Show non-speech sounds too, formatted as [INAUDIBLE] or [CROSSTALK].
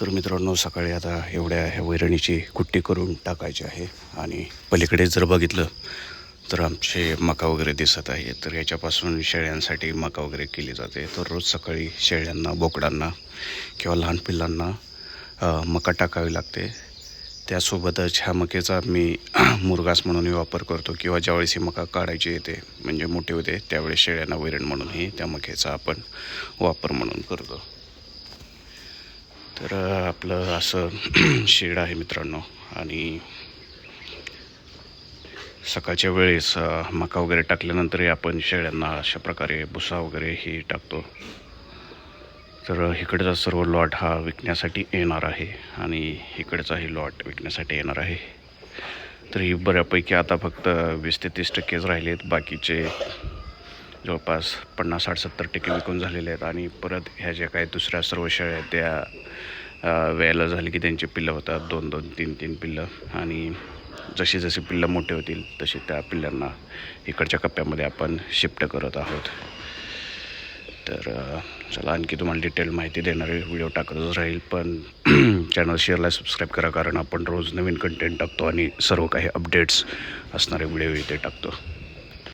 तर मित्रांनो सकाळी आता एवढ्या ह्या वैरणीची कुट्टी करून टाकायची आहे आणि पलीकडे जर बघितलं तर आमचे मका वगैरे दिसत आहे. तर याच्यापासून शेळ्यांसाठी मका वगैरे केली जाते. तर रोज सकाळी शेळ्यांना बोकडांना किंवा लहान पिल्लांना मका टाकावी लागते. त्यासोबतच ह्या मकेचा मी [CLEARS THROAT] मुरगास म्हणूनही वापर करतो किंवा ज्यावेळेस ही मका काढायची येते म्हणजे मोठे होते त्यावेळेस शेळ्यांना वैरण म्हणूनही त्या मकेचा आपण वापर म्हणून करतो. तर आपलं असं [CLEARS THROAT] शेड आहे मित्रांनो. आणि सकाळच्या वेळेस मका वगैरे टाकल्यानंतरही आपण शेळ्यांना अशा प्रकारे भुसा वगैरे हे टाकतो. तर इकडचा सर्व लॉट हा विकण्यासाठी येणार आहे आणि इकडचाही लॉट विकण्यासाठी येणार आहे. तर ही बऱ्यापैकी आता फक्त वीस ते तीस टक्केच राहिले आहेत बाकीचे जवळपास पन्नास साठ सत्तर टक्के विकून झालेले आहेत आणि परत ह्या ज्या काही दुसऱ्या सर्व शेळ्या आहेत त्या वेळेला झाली की त्यांची पिल्लं होतात दोन दोन तीन तीन पिल्लं. आणि जशी जशी पिल्लं मोठे होतील तशी त्या पिल्लांना इकडच्या कप्प्यामध्ये आपण शिफ्ट करत आहोत. तर चला आणखी तुम्हाला डिटेल माहिती देणारे व्हिडिओ टाकतच राहील पण [CLEARS THROAT] चॅनल शेअरला सबस्क्राईब करा कारण आपण रोज नवीन कंटेंट टाकतो आणि सर्व काही अपडेट्स असणारे व्हिडिओ इथे टाकतो.